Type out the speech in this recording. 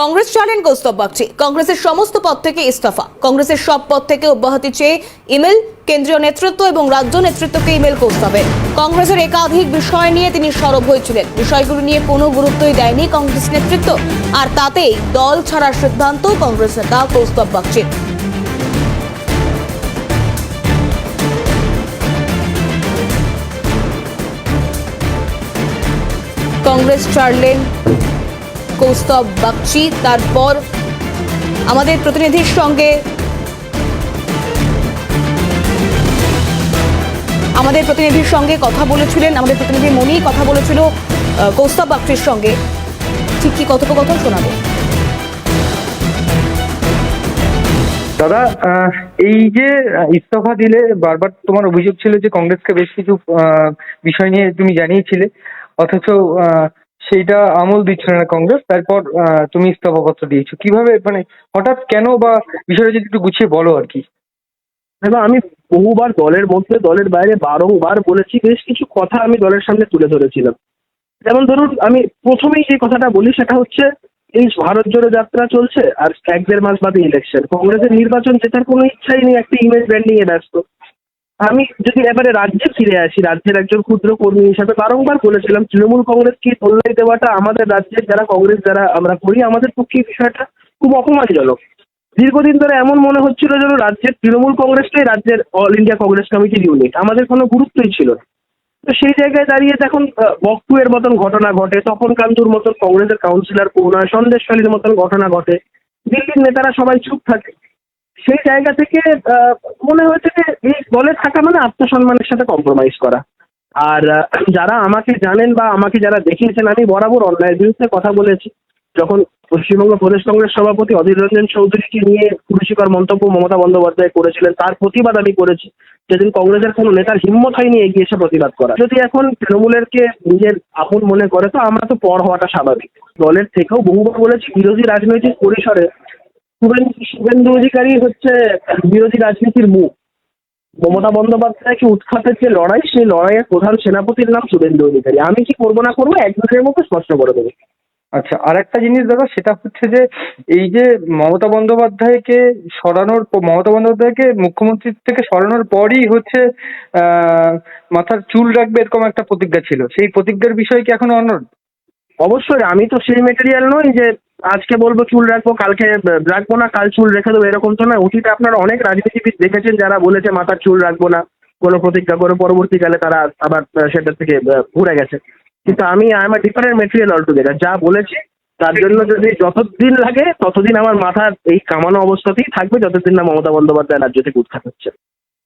কংগ্রেস ছাড়েন কৌস্তব বাগচি। কংগ্রেসের সমস্ত পদ থেকে ইস্তফা। কংগ্রেসের সব পদ থেকে অব্যাহতি চেয়ে ইমেল, কেন্দ্রীয় নেতৃত্ব এবং রাজ্য নেতৃত্বকে ইমেল কৌস্তবের কংগ্রেসের একাধিক বিষয় নিয়ে তিনি সরব হয়েছিলেন। বিষয়গুলো নিয়ে কোনো গুরুত্বই দেয়নি কংগ্রেস নেতৃত্ব। আর তাতেই দল ছাড়ার সিদ্ধান্ত কংগ্রেস নেতা কৌস্তব বাগচির। কংগ্রেস ছাড়লেন কৌস্তব বাগচি, তারপর আমাদের প্রতিনিধির সঙ্গে আমাদের প্রতিনিধির সঙ্গে কথা বলেছিলেন, আমাদের প্রতিনিধি মনি কথা বলেছিল কৌস্তব বাগচির সঙ্গে। ঠিক কি কথোপকথন শোনাবো? দাদা এই যে ইস্তফা দিলে, বারবার তোমার অভিযোগ ছিল যে কংগ্রেসকে বেশ কিছু বিষয় নিয়ে তুমি জানিয়েছিলে, অথচ সেইটা আমল দিচ্ছিল না কংগ্রেস, তারপর তুমি ইস্তফা পত্র দিয়েছ। কীভাবে মানে হঠাৎ কেন বা বিষয়টা যদি একটু গুছিয়ে বলো আর কি। এবার আমি বহুবার দলের মধ্যে, দলের বাইরে বারংবার বলেছি, বেশ কিছু কথা আমি দলের সামনে তুলে ধরেছিলাম। যেমন ধরুন, আমি প্রথমেই যে কথাটা বলি সেটা হচ্ছে, এই ভারত জোড়ো যাত্রা চলছে আর এক দেড় মাস বাদে ইলেকশন কংগ্রেসের নির্বাচন জেতার কোনো ইচ্ছাই নেই, একটা ইমেজ ব্র্যান্ডিং এ ব্যস্ত। আমি যদি এবারে রাজ্যে ফিরে আসি রাজ্যের একজন ক্ষুদ্র কর্মী হিসাবে বারংবার বলেছিলাম তৃণমূল কংগ্রেসকে তোল্লাই দেওয়াটা আমাদের রাজ্যের যারা কংগ্রেস যারা আমরা করি আমাদের পক্ষে এই বিষয়টা খুব অপমানজনক। দীর্ঘদিন ধরে এমন মনে হচ্ছিল যেন রাজ্যের তৃণমূল কংগ্রেসটাই রাজ্যের অল ইন্ডিয়া কংগ্রেস কমিটির ইউনিট আমাদের কোনো গুরুত্বই ছিল না। তো সেই জায়গায় দাঁড়িয়ে যখন আহ, বকটুয়ের মতন ঘটনা ঘটে তপন কান্দুর মতন কংগ্রেসের কাউন্সিলর করুণা সন্দেশখালীর মতন ঘটনা ঘটে। দিল্লির নেতারা সবাই চুপ থাকে। সেই জায়গা থেকে মনে হয়েছে যে এই দলে থাকা মানে আত্মসম্মানের সাথে কম্প্রোমাইজ করা। আর যারা আমাকে জানেন বা আমাকে যারা দেখিয়েছেন, আমি বরাবর অন্যায়ের বিরুদ্ধে কথা বলেছি। যখন পশ্চিমবঙ্গ প্রদেশ কংগ্রেস সভাপতি অধীর রঞ্জন চৌধুরীকে নিয়ে কুরুচিকর মন্তব্য মমতা বন্দ্যোপাধ্যায় করেছিলেন, তার প্রতিবাদ আমি করেছি। যেদিন কংগ্রেসের কোনো নেতার হিম্মত হয়নি এগিয়ে এসে প্রতিবাদ করা যদি এখন তৃণমূলেরকে নিজের আপন মনে করে, তো আমরা তো পর হওয়াটা স্বাভাবিক। দলের থেকেও বহুবার বলেছি, বিরোধী রাজনৈতিক পরিসরে শুভেন্দু অধিকারী হচ্ছে বিরোধী রাজনীতির মুখ। মমতা বন্দ্যোপাধ্যায়কে উৎখাতের যে লড়াই সেই লড়াইয়ের প্রধান সেনাপতির নাম শুভেন্দু অধিকারী আমি কি করব না করব একদিনের মধ্যে স্পষ্ট করে দেবো। আচ্ছা আর একটা জিনিস দাদা সেটা হচ্ছে যে এই যে মমতা বন্দ্যোপাধ্যায়কে সরানোর মমতা বন্দ্যোপাধ্যায়কে মুখ্যমন্ত্রী থেকে সরানোর পরই হচ্ছে মাথার চুল রাখবে এরকম একটা প্রতিজ্ঞা ছিল। সেই প্রতিজ্ঞার বিষয় কি এখনও অনড়? অবশ্যই আমি তো সেই মেটেরিয়াল নই যে আজকে বলব চুল রাখব, কালকে রাখব না, কাল চুল রেখে দেবো, এরকম তো না অতীতে আপনারা অনেক রাজনীতিবিদ দেখেছেন যারা বলেছে মাথার চুল রাখব না, কোনো প্রতিজ্ঞা করে পরবর্তীকালে তারা আবার সেটা থেকে ঘুরে গেছে। কিন্তু আমি am different material all together যা বলেছি, তার জন্য যদি যতদিন লাগে, ততদিন আমার মাথার এই কামানো অবস্থাতেই থাকবে, যতদিন না মমতা বন্দ্যোপাধ্যায় রাজ্য থেকে উৎখাত হচ্ছে।